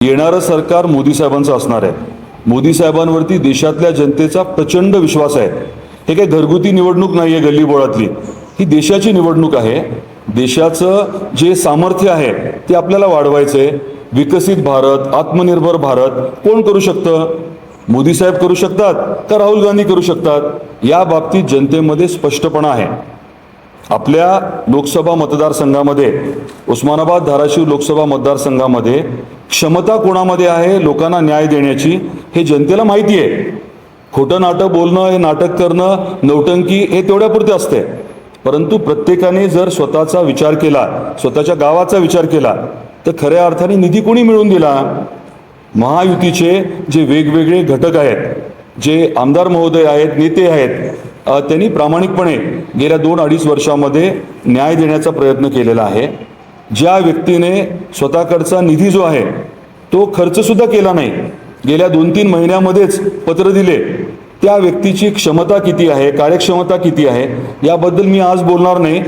येणारं सरकार मोदी साहेबांचं असणार आहे. मोदी साहेबांवरती देशातल्या जनतेचा प्रचंड विश्वास आहे. हे काही घरगुती निवडणूक नाही आहे गल्लीबोळातली ही देशाची निवडणूक आहे. देशाचं जे सामर्थ्य आहे ते आपल्याला वाढवायचं आहे विकसित भारत आत्मनिर्भर भारत कोण करू शकतं? मोदी साहेब करू शकतात का राहुल गांधी करू शकतात? या बाबतीत जनतेमध्ये स्पष्टपणा आहे. आपल्या लोकसभा मतदारसंघामध्ये उस्मानाबाद धाराशिव लोकसभा मतदारसंघामध्ये क्षमता कोणामध्ये आहे लोकांना न्याय देण्याची हे जनतेला माहिती आहे. खोटं नाटक बोलणं हे नाटक करणं नौटंकी हे तेवढ्यापुरते असते. परंतु प्रत्येकाने जर स्वतःचा विचार केला स्वतःच्या गावाचा विचार केला तर खऱ्या अर्थाने निधी कोणी मिळवून दिला? महायुतीचे जे वेगवेगळे घटक आहेत जे आमदार महोदय आहेत नेते आहेत त्यांनी प्रामाणिकपणे गेल्या दोन अडीच वर्षामध्ये न्याय देण्याचा प्रयत्न केलेला आहे. ज्या व्यक्तीने स्वतःकडचा निधी जो आहे तो खर्चसुद्धा केला नाही. गेल्या दोन तीन महिन्यामध्येच पत्र दिले. त्या व्यक्तीची क्षमता किती आहे कार्यक्षमता किती आहे याबद्दल मी आज बोलणार नाही.